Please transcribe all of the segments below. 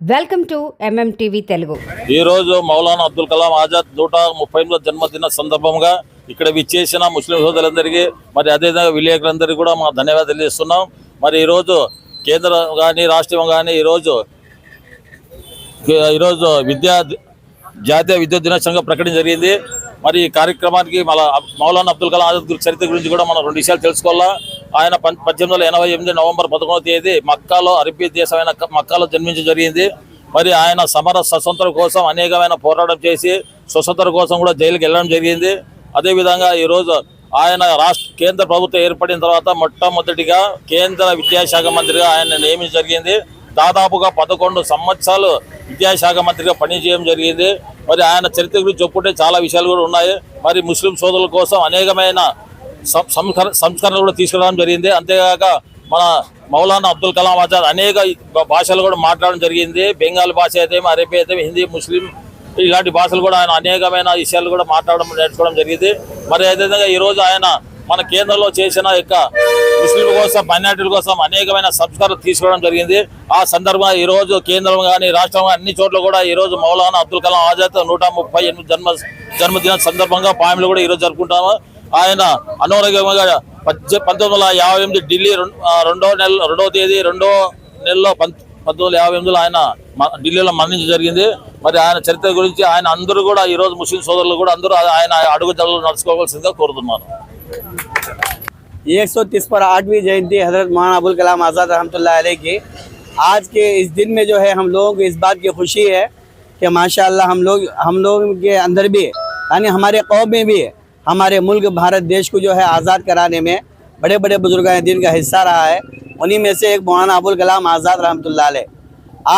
Welcome to MM TV Telugu. ఈ రోజు మౌలానా అబ్దుల్ కలాం ఆజాద్ నూట ముప్పై ఎనిమిదో జన్మదిన సందర్భంగా ఇక్కడ విచ్చేసిన ముస్లిం సోదరులందరికీ మరి అదేవిధంగా విలేకరులందరికీ కూడా మా ధన్యవాదాలు తెలియజేస్తున్నాం. మరి ఈరోజు కేంద్రం కానీ రాష్ట్రం కానీ ఈరోజు ఈరోజు విద్యా జాతీయ విద్యుత్ దినోత్సవంగా ప్రకటన జరిగింది. మరి ఈ కార్యక్రమానికి మన మౌలానా అబ్దుల్ కలాం ఆజాద్ గురి చరిత్ర గురించి కూడా మనం రెండు విషయాలు తెలుసుకోవాలా? ఆయన పద్దెనిమిది వందల ఎనభై ఎనిమిది నవంబర్ పదకొండవ తేదీ మక్కాలో అరబీ దేశమైన మక్కాలో జన్మించడం జరిగింది. మరి ఆయన సమర స్వతంత్రం కోసం అనేకమైన పోరాటం చేసి స్వతంత్రం కోసం కూడా జైలుకి వెళ్ళడం జరిగింది. అదేవిధంగా ఈరోజు ఆయన రాష్ట్ర కేంద్ర ప్రభుత్వం ఏర్పడిన తర్వాత మొట్టమొదటిగా కేంద్ర విద్యాశాఖ మంత్రిగా ఆయన నియమించడం జరిగింది. దాదాపుగా పదకొండు సంవత్సరాలు విద్యాశాఖ మంత్రిగా పనిచేయడం జరిగింది. మరి ఆయన చరిత్ర గురించి చెప్పుకుంటే చాలా విషయాలు కూడా ఉన్నాయి. మరి ముస్లిం సోదరుల కోసం అనేకమైన సంస్కరణ సంస్కరణలు కూడా తీసుకురావడం జరిగింది. అంతేకాక మన మౌలానా అబ్దుల్ కలాం ఆజాద్ అనేక భాషలు కూడా మాట్లాడడం జరిగింది. బెంగాల్ భాష అయితే అరబీ అయితే హిందీ ముస్లిం ఇలాంటి భాషలు కూడా ఆయన అనేకమైన విషయాలు కూడా మాట్లాడడం నేర్చుకోవడం జరిగింది. మరి అదేవిధంగా ఈరోజు ఆయన మన కేంద్రంలో చేసిన యొక్క ముస్లిం కోసం మైనార్టీల కోసం అనేకమైన సంస్కరణలు తీసుకోవడం జరిగింది. ఆ సందర్భంగా ఈరోజు కేంద్రం కానీ రాష్ట్రం కానీ అన్ని చోట్ల కూడా ఈ రోజు మౌలానా అబ్దుల్ కలాం ఆజాద్ నూట ముప్పై ఎనిమిది జన్మ జన్మదిన సందర్భంగా పామిలు కూడా ఈరోజు జరుపుకుంటాము. ఆయన అనారోగ్యంగా పద్దె పంతొమ్మిది వందల యాభై ఎనిమిది ఢిల్లీ రెండో నెల రెండవ తేదీ రెండో నెలలో పంతొమ్మిది వందల యాభై ఎనిమిదిలో ఆయన మ- ఢిల్లీలో మరణించడం జరిగింది. మరి ఆయన చరిత్ర గురించి ఆయన అందరూ కూడా ఈరోజు ముస్లిం సోదరులు కూడా అందరూ ఆయన అడుగుదలలు నడుచుకోవాల్సిందిగా కోరుతున్నాను. ایک سو تیس پر آٹھویں جینتی حضرت مولانا ابوالکلام آزاد رحمۃ اللہ علیہ کی۔ آج کے اس دن میں جو ہے ہم لوگوں کو اس بات کی خوشی ہے کہ ماشاءاللہ ہم لوگ، ہم لوگوں کے اندر بھی یعنی ہمارے قوم میں بھی ہمارے ملک بھارت دیش کو جو ہے آزاد کرانے میں بڑے بڑے بزرگان دین کا حصہ رہا ہے۔ انہی میں سے ایک مولانا ابوالکلام آزاد رحمۃ اللہ علیہ۔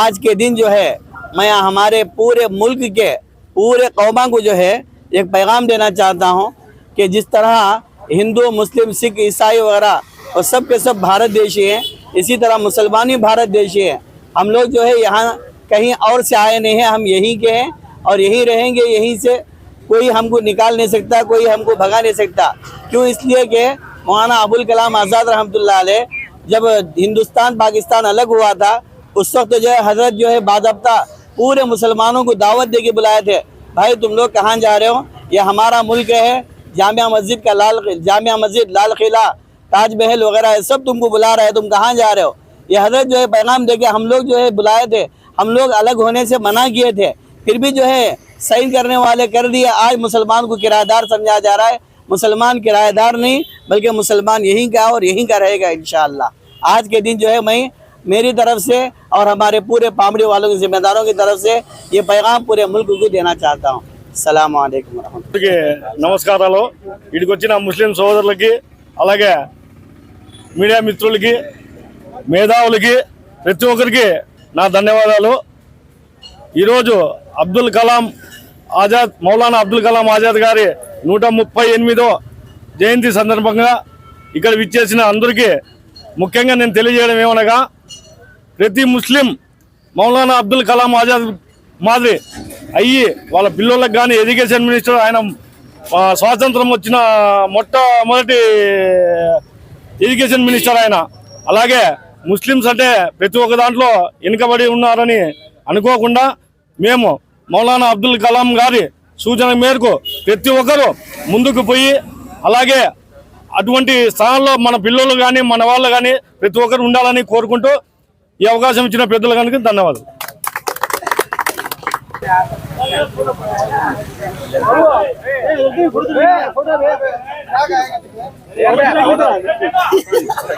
آج کے دن جو ہے میں ہمارے پورے ملک کے، پورے قومہ کو جو ہے ایک پیغام دینا چاہتا ہوں کہ جس طرح ہندو، مسلم، سکھ، عیسائی وغیرہ، اور سب کے سب بھارت دیشی ہیں۔ اسی طرح مسلمان ہی بھارت دیشی ہیں۔ ہم لوگ جو ہے یہاں کہیں اور سے آئے نہیں ہیں، ہم یہیں کے ہیں اور یہیں رہیں گے، یہیں سے کوئی ہم کو نکال نہیں سکتا، کوئی ہم کو بھگا نہیں سکتا۔ کیوں؟ اس لیے کہ مولانا ابوالکلام آزاد رحمۃ اللہ علیہ جب ہندوستان، پاکستان الگ ہوا تھا، اس وقت جو ہے حضرت جو ہے باضابطہ پورے مسلمانوں کو دعوت دے کے بلائے تھے۔ بھائی، تم لوگ کہاں جا رہے ہو؟ یہ ہمارا ملک ہے۔ جامعہ مسجد کا لال جامعہ مسجد لال قلعہ، تاج محل وغیرہ ہے، سب تم کو بلا رہا ہے تم کہاں جا رہے ہو؟ یہ حضرت جو ہے پیغام دے کے ہم لوگ جو ہے بلائے تھے، ہم لوگ الگ ہونے سے منع کیے تھے، پھر بھی جو ہے صحیح کرنے والے کر دیا آج مسلمان کو کرایہ دار سمجھا جا رہا ہے۔ مسلمان کرایہ دار نہیں، بلکہ مسلمان یہیں کا اور یہیں کا رہے گا انشاءاللہ۔ آج کے دن جو ہے میں میری طرف سے اور ہمارے پورے پامڑی والوں کی ذمہ داروں کی طرف سے یہ پیغام پورے ملک کو دینا چاہتا ہوں۔ అందరికీ నమస్కారాలు. ఇక్కడికి వచ్చిన ముస్లిం సోదరులకి అలాగే మీడియా మిత్రులకి మేధావులకి ప్రతి ఒక్కరికి నా ధన్యవాదాలు. ఈరోజు అబ్దుల్ కలాం ఆజాద్ మౌలానా అబ్దుల్ కలాం ఆజాద్ గారి నూట ముప్పై ఎనిమిదో జయంతి సందర్భంగా ఇక్కడ విచ్చేసిన అందరికీ ముఖ్యంగా నేను తెలియజేయడం ఏమనగా ప్రతి ముస్లిం మౌలానా అబ్దుల్ కలాం ఆజాద్ మాదిరి అయ్యి వాళ్ళ పిల్లలకు కానీ ఎడ్యుకేషన్ మినిస్టర్ ఆయన స్వాతంత్రం వచ్చిన మొట్టమొదటి ఎడ్యుకేషన్ మినిస్టర్ ఆయన. అలాగే ముస్లిమ్స్ అంటే ప్రతి ఒక్క దాంట్లో వెనుకబడి ఉన్నారని అనుకోకుండా మేము మౌలానా అబ్దుల్ కలాం గారి సూచన మేరకు ప్రతి ఒక్కరూ ముందుకు పోయి అలాగే అటువంటి స్థానంలో మన పిల్లలు కానీ మన వాళ్ళు కానీ ప్రతి ఒక్కరు ఉండాలని కోరుకుంటూ ఈ అవకాశం ఇచ్చిన పెద్దలు కనుక ధన్యవాదాలు. கொடுத்து